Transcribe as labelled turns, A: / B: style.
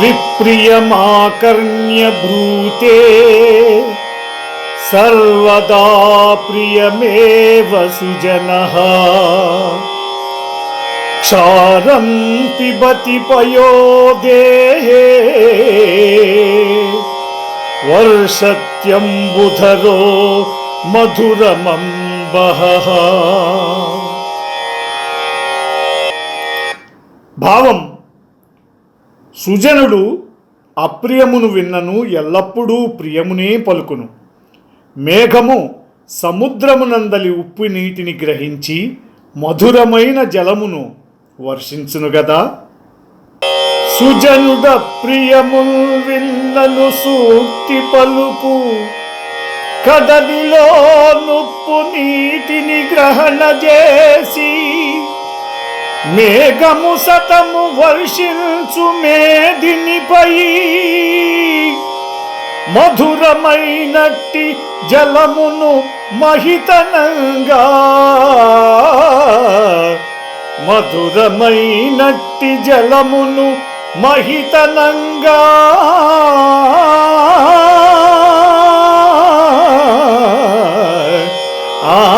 A: విప్రియమాకర్ణ్య బ్రూతే సర్వదా ప్రియమేవ సుజనః క్షారం పిబతి పయోదేహే వర్షత్యంబుధరో మధురమంబః భావం సుజనుడు అప్రియమును విన్నను ఎల్లప్పుడూ ప్రియమునే పలుకును. మేఘము సముద్రమునందలి ఉప్పు నీటిని గ్రహించి మధురమైన జలమును వర్షించును గదా. సుజనుడ ప్రియముల్ విన్నను సూక్తి పలుకు. కదలిలో నుప్పు నీటిని గ్రహణ చేసి మేఘము సతము వర్షించు మేదినిపై మధురమైనట్టి జలమును మహితనంగా. మధురమైనట్టి జలమును మహితనంగా. ఆ